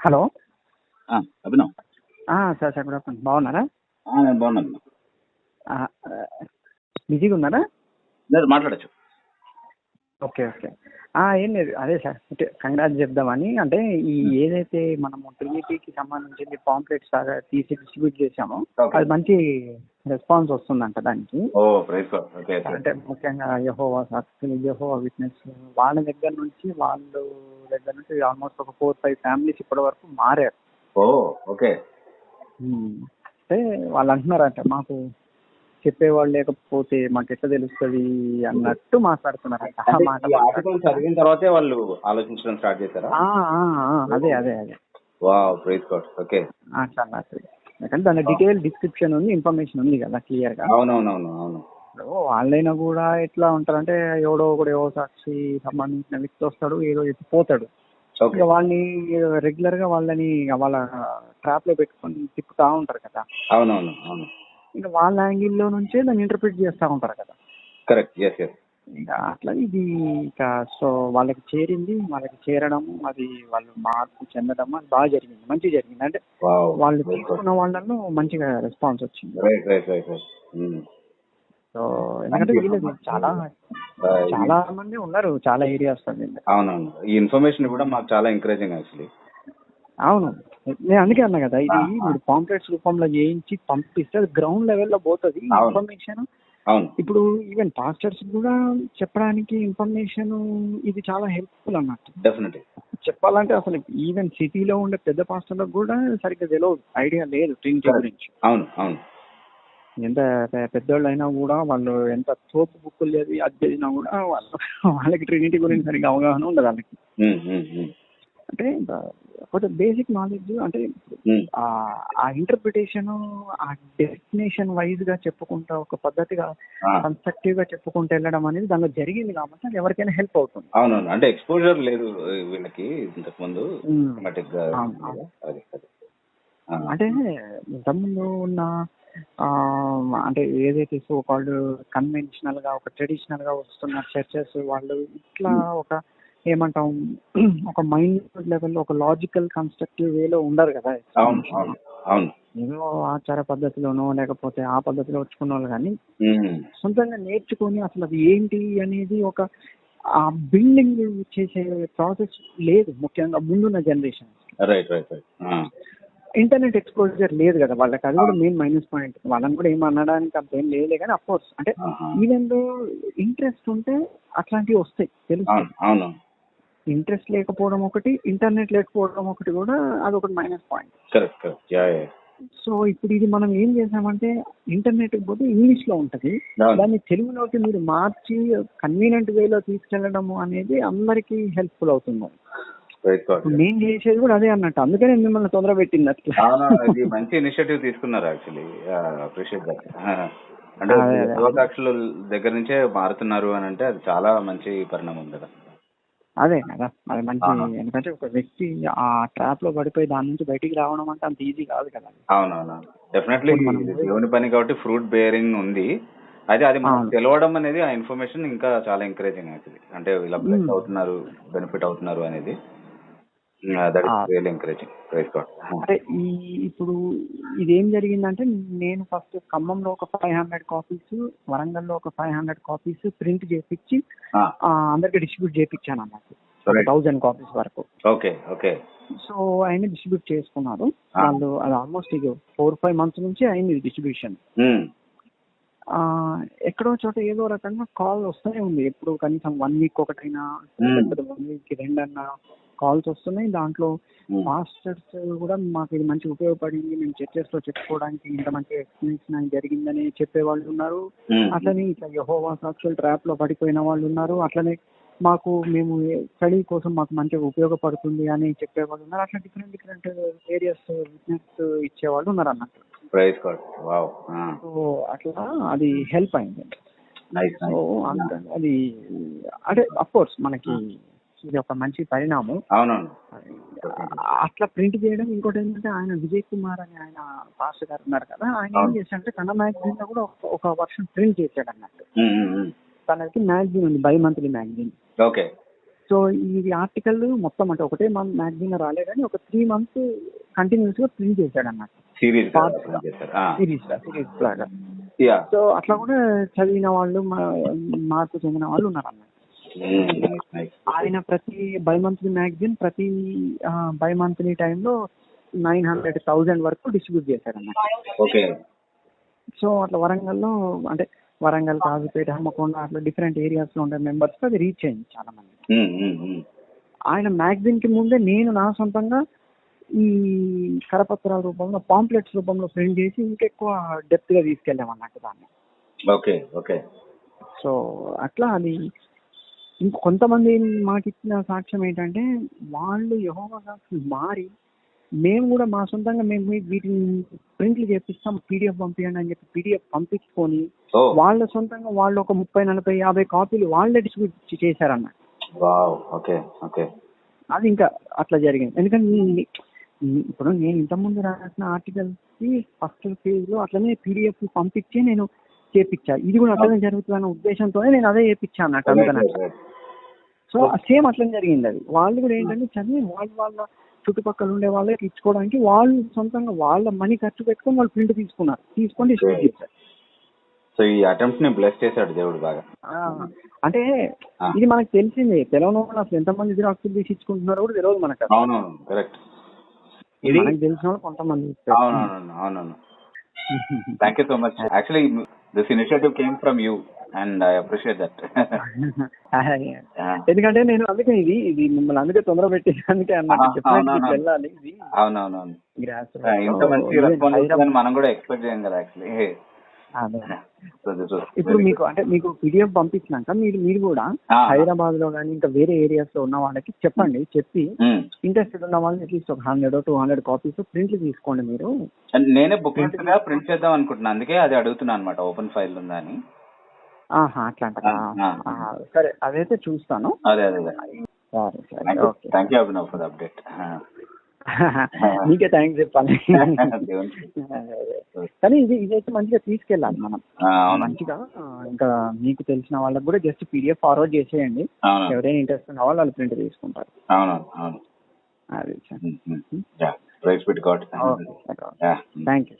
Hello? Abhinav. Sir sir good afternoon. బాగున్నారా? బాగున్నాను బిజీగా ఉన్నారా? లేదు మాట్లాడచ్చు. Okay okay. ఏం లేదు. అదే సార్ అంటే కంగ్రాట్స్ చెప్దామని. అంటే ఈ ఏదైతే మనము ట్రినిటీకి సంబంధించింది పాంప్లెట్స్ లాగా తీసి డిస్ట్రిబ్యూట్ చేసామో Okay. అది మంచి రెస్పాన్స్ వస్తుందంట దానికి. అంటే ముఖ్యంగా యహోవా సాక్షులు యహోవా విట్నెస్. వాళ్ళ దగ్గర నుంచి వాళ్ళు దగ్గర నుంచి ఆల్మోస్ట్ ఒక ఫోర్ ఫైవ్ ఫ్యామిలీస్ ఇప్పటి వరకు మారారు. ఓ ఓకే. అంటే వాళ్ళు అంటున్నారంట మాకు చెప్పేవాళ్ళు లేకపోతే మాకు ఎట్లా తెలుస్తుంది అన్నట్టు మాట్లాడుతున్నారంట. ఆ అంటే మాట ఈ ఆర్టికల్ చదివిన తర్వాతే వాళ్ళు ఆలోచించడం స్టార్ట్ చేశారా? అదే అదే అదే. ఓకే. అట్లా అన్నట్టు ఎందుకంటే దాని డీటెయిల్ డిస్క్రిప్షన్ ఉంది ఇన్ఫర్మేషన్ ఉంది కదా క్లియర్గా అవునవునవును అవును. ఇప్పుడు వాళ్ళైనా కూడా ఎట్లా ఉంటారంటే ఎవడో ఒకడు ఎవో సాక్షి సంబంధించిన వ్యక్తి వస్తాడు ఏదో చెప్పి పోతాడు. ఇక వాళ్ళని రెగ్యులర్గా వాళ్ళని వాళ్ళ ట్రాప్లో పెట్టుకొని తిప్పుతా ఉంటారు కదా. అవునవును అవును. ఇంకా వాళ్ళ యాంగిల్లో నుంచే దాన్ని ఇంటర్ప్రిట్ చేస్తూ ఉంటారు కదా. కరెక్ట్ ఎస్ ఎస్ ఇంకా అట్లా ఇది ఇక సో వాళ్ళకి చేరింది వాళ్ళకి చేరడం అది వాళ్ళు మార్పు చెందడం అది బాగా జరిగింది మంచిగా జరిగింది. అంటే వాళ్ళు తీసుకున్న వాళ్ళలో మంచిగా రెస్పాన్స్ వచ్చింది. రైట్ రైట్ రైట్ సో ఎందుకంటే చాలా చాలా మంది ఉన్నారు చాలా ఏరియాస్ అవునవును. ఈ ఇన్ఫర్మేషన్ కూడా మాకు చాలా ఎంకరేజింగ్ యాక్చువల్లీ అవును. నేను అందుకే అన్నా కదా ఇది మీరు పాంప్లెట్స్ రూపంలో చేయించి పంపిస్తే అది గ్రౌండ్ లెవెల్లో పోతుంది అవును. ఇన్ఫర్మేషన్ అవును. ఇప్పుడు ఈవెన్ పాస్టర్స్ కూడా చెప్పడానికి ఇన్ఫర్మేషన్ ఇది చాలా హెల్ప్ఫుల్ అన్నట్టు. డెఫినెట్లీ చెప్పాలంటే అసలు ఈవెన్ సిటీలో ఉండే పెద్ద పాస్టర్లకు కూడా సరిగ్గా తెలియదు ఐడియా లేదు Correct. గురించి. అవును అవును. ఎంత పెద్దోళ్ళు అయినా కూడా వాళ్ళు ఎంత తోపు బుక్కులు చదివి అది చదివినా కూడా వాళ్ళు వాళ్ళకి ట్రినిటీ గురించి సరిగ్గా అవగాహన ఉండదు వాళ్ళకి. అంటే కొంచెం బేసిక్ నాలెడ్జ్ అంటే. ఆ ఇంటర్ప్రిటేషన్ ఆ డెస్టినేషన్ వైజ్గా చెప్పుకుంటా ఒక పద్ధతిగా కన్స్ట్రక్టివ్గా చెప్పుకుంటూ వెళ్ళడం అనేది దానిలో జరిగింది కాబట్టి అది ఎవరికైనా హెల్ప్ అవుతుంది. అవునవును. అంటే ఎక్స్పోజర్ లేదు వీళ్ళకి ఇంతకు ముందు అంటే ఇంతకుముందు ఉన్న అంటే ఏదైతే సో కాల్డ్ కన్వెన్షనల్గా ఒక ట్రెడిషనల్గా వస్తున్న చర్చెస్ వాళ్ళు ఇట్లా ఒక ఏమంటాం ఒక మైండ్ లెవెల్ ఒక లాజికల్ కన్స్ట్రక్టివ్ వేలో ఉండరు కదా అవును ఏదో ఆచార పద్ధతిలోనో లేకపోతే ఆ పద్ధతిలో వచ్చుకున్న వాళ్ళు కానీ ఉమ్, సొంతంగా నేర్చుకొని అసలు అది ఏంటి అనేది ఒక ఆ బిల్డింగ్ చేసే ప్రాసెస్ లేదు ముఖ్యంగా ముందున్న generation right right right internet exposure లేదు కదా వాళ్ళకి అది కూడా మెయిన్ మైనస్ పాయింట్ వాళ్ళని కూడా ఏం అనడానికి అంత ఏం లేదులే కానీ కోర్స్ అంటే. ఈవెన్ ఇంట్రెస్ట్ ఉంటే అట్లాంటివి వస్తాయి తెలుసు ఇంట్రెస్ట్ లేకపోవడం ఒకటి ఇంటర్నెట్ లేకపోవడం ఒకటి కూడా అదొకటి మైనస్ పాయింట్ సో ఇప్పుడు ఇది మనం ఏం చేసామంటే ఇంటర్నెట్ పోతే ఇంగ్లీష్లో ఉంటది. దాన్ని తెలుగులోకి మీరు మార్చి కన్వీనియంట్ వేలో తీసుకెళ్ళడం అనేది అందరికీ హెల్ప్ఫుల్ అవుతుంది. నేను చేసేది కూడా అదే అన్నట్టు. అందుకనే మిమ్మల్ని తొందర పెట్టింది అట్లా. మంచి ఇనిషియేటివ్ తీసుకున్నారు యాక్చువల్లీ అప్రిషియేట్ దట్ అంటే దగ్గర నుంచే మారుతున్నారు అని అంటే అది చాలా మంచి పరిణామం కదా. అదే కదా అది మంచి. ఎందుకంటే ఒక వ్యక్తి ఆ ట్రాప్లో పడిపోయి దాని నుంచి బయటికి రావడం అంటే అంత ఈజీ కాదు కదా అవునవును. డెఫినెట్లీ మనం- దేవుని పని కాబట్టి ఫ్రూట్ బేరింగ్ ఉంది. అయితే అది అవును. తెలవడం అనేది ఆ ఇన్ఫర్మేషన్ ఇంకా చాలా ఎంకరేజింగ్ యాక్చువల్లీ అంటే ఇలా. అవుతున్నారు బెనిఫిట్ అవుతున్నారు అనేది. అంటే ఈ ఇప్పుడు ఇదేం జరిగిందంటే నేను ఫస్ట్ ఖమ్మంలో ఒక ఫైవ్ హండ్రెడ్ కాపీస్ వరంగల్లో ఒక ఫైవ్ హండ్రెడ్ కాపీస్ ప్రింట్ చేపించి అందరికి డిస్ట్రిబ్యూట్ చేయించాను అన్నట్టు Right. థౌజండ్ కాపీస్ వరకు. ఓకే ఓకే సో ఆయన డిస్ట్రిబ్యూట్ చేసుకున్నారు. Ah. వాళ్ళు అది ఆల్మోస్ట్ ఇది ఫోర్ ఫైవ్ మంత్స్ నుంచి అయింది డిస్ట్రిబ్యూషన్ ఎక్కడో చోట ఏదో రకంగా కాల్ వస్తూనే ఉంది. ఎప్పుడు కనీసం వన్ వీక్ ఒకటైనా Hmm. వన్ వీక్ రెండన్నా కాల్స్ వస్తున్నాయి. దాంట్లో. మాస్టర్స్ కూడా మాకు ఇది మంచి ఉపయోగపడింది. మేము చర్చెస్లో చెప్పుకోవడానికి ఇంత మంచి ఎక్స్ప్లెనేషన్ జరిగిందని చెప్పే వాళ్ళు ఉన్నారు అట్లనే ఇట్లా యహోవా సాక్షుల ట్రాప్లో పడిపోయిన వాళ్ళు ఉన్నారు. అట్లనే మాకు మేము స్టడీ కోసం మాకు మంచిగా ఉపయోగపడుతుంది అని చెప్పేవాళ్ళు ఉన్నారు. అట్లా డిఫరెంట్ డిఫరెంట్ ఏరియాస్ విట్నెస్ ఇచ్చేవాళ్ళు ఉన్నారు అన్నట్టు సో అట్లా అది హెల్ప్ అయింది. అది అంటే అఫ్ కోర్స్ మనకి ఇది ఒక మంచి పరిణామం. అవునవును. అట్లా ప్రింట్ చేయడం ఇంకోటి ఏంటంటే ఆయన విజయ్ కుమార్ అని ఆయన పాస్టర్ గారు ఉన్నారు కదా ఆయన ఏం. చేశాడంటే తన మ్యాగజైన్లో కూడా ఒక- వర్షన్ ప్రింట్ చేశాడు అన్నట్టు. తనకి మ్యాగజైన్ ఉంది bimonthly magazine. Okay. So ఇది ఆర్టికల్ మొత్తం అంటే ఒకటే మంత్ మ్యాగజైన్ రాలే కానీ ఒక త్రీ మంత్స్ కంటిన్యూస్గా ప్రింట్ చేశాడు అన్నట్టు సిరీస్ Part- చేశారు. సిరీస్ సిరీస్ లాగా యా సో అట్లా కూడా చదివిన వాళ్ళు మా- మార్పు చెందిన వాళ్ళు ఉన్నారు అన్నమాట ఆయన ప్రతి బై మంత్లీ మ్యాగజైన్ ప్రతి బై మంత్లీ టైంలో నైన్ హండ్రెడ్ థౌజండ్ వరకు డిస్ట్రిబ్యూట్ చేశారు అన్నమాట ఓకే. సో అట్లా వరంగల్లో అంటే వరంగల్ కాజుపేట హమ్మకొండ అట్లా డిఫరెంట్ ఏరియాస్లో ఉండే మెంబర్స్ అది రీచ్ అయింది చాలా మంది. ఆయన మ్యాగజైన్కి ముందే నేను నా సొంతంగా ఈ కరపత్రాల రూపంలో పాంప్లెట్స్ రూపంలో ప్రింట్ చేసి ఇంకెక్కువ డెప్త్గా తీసుకెళ్ళాం అన్నట్టు దాన్ని. Okay okay. సో అట్లా అది ఇంక కొంతమంది మాకు ఇచ్చిన సాక్ష్యం ఏంటంటే వాళ్ళు యహోవా సాక్షులు మారి మేము కూడా మా సొంతంగా మేము వీటిని ప్రింట్లు చేపిస్తాం పీడిఎఫ్ పంపించండి అని చెప్పి పీడిఎఫ్ పంపించుకొని వాళ్ళ సొంతంగా వాళ్ళు ఒక ముప్పై నలభై యాభై కాపీలు వాళ్ళే డిస్ట్రిబ్యూట్ చేశారన్న వావ్ ఓకే ఓకే. అది ఇంకా అట్లా జరిగింది. ఎందుకంటే ఇప్పుడు నేను ఇంతకుముందు రాసిన ఆర్టికల్స్కి ఫస్ట్ పేజ్లో అట్లనే పీడిఎఫ్ పంపించి నేను చేపించా. ఇది కూడా అట్లనే జరుగుతుందన్న ఉద్దేశంతోనే నేను అదే చేపించా అన్నట్టు అందుకని. సో సేమ్ అట్లనే జరిగింది అది. వాళ్ళు కూడా ఏంటంటే చదివి వాళ్ళ వాళ్ళ చుట్టుపక్కల ఉండే వాళ్ళకి ఇచ్చుకోవడానికి వాళ్ళు సొంతంగా వాళ్ళ మనీ ఖర్చు పెట్టుకొని వాళ్ళు ప్రింట్ తీసుకున్నారు. తీసుకొని డిస్ట్రిబ్యూట్ చేశారు. సో ఈ అటెంప్ట్ని బ్లెస్ చేశాడు దేవుడు బాగా. అంటే ఇది మనకు తెలిసిందే. తెలవని వాళ్ళు అసలు ఎంతమంది జిరాక్స్ తీసి ఇచ్చుకుంటున్నారో కూడా తెలియదు మనకు. అవునవును కరెక్ట్ ఇది మనకు తెలిసిన వాళ్ళు కొంతమంది అవునవును అవునవును. Thank you so much actually this initiative came from you and I appreciate that ఎందుకంటే నేను అందుకే ఇది ఇది మిమ్మల్ని అందుకే తొందర పెట్టి అందుకే అన్నట్టు ఆహా, చెప్పినట్టు అవునవును. ఇట్లా వెళ్ళాలి అవునవునవును. గ్రాస్ ఇంత మంచి రెస్పాన్స్ మనం కూడా ఎక్స్పెక్ట్ చేయం కదా యాక్చువల్లీ ఇప్పుడు మీకు అంటే మీకు పీడిఎఫ్ పంపించినాక మీరు మీరు కూడా హైదరాబాద్లో కానీ ఇంకా వేరే ఏరియాస్లో ఉన్న వాళ్ళకి చెప్పండి చెప్పి ఇంట్రెస్టెడ్ ఉన్న వాళ్ళని అట్లీస్ట్ ఒక హండ్రెడ్ టూ హండ్రెడ్ కాపీస్ ప్రింట్లు తీసుకోండి మీరు. నేనే బుక్లెట్గా ప్రింట్ చేద్దాం అనుకుంటున్నా అందుకే అది అడుగుతున్నా అనమాట ఓపెన్ ఫైల్ ఉందా అని. ఆహా అట్లా అంటారా? ఆ. ఆహా, సరే అదైతే చూస్తాను. అదే అదే సరే సరే okay. Thank you Abhinav for update నీకే థ్యాంక్స్ చెప్పాలి. కానీ ఇది ఇదైతే మంచిగా తీసుకెళ్ళాలి మనం. మంచిగా ఇంకా మీకు తెలిసిన వాళ్ళకి కూడా జస్ట్ పీడిఎఫ్ ఫార్వర్డ్ చేసేయండి. ఎవరైనా ఇంట్రెస్ట్ ఉన్న వాళ్ళు వాళ్ళు ప్రింట్ తీసుకుంటారు. అది థ్యాంక్ యూ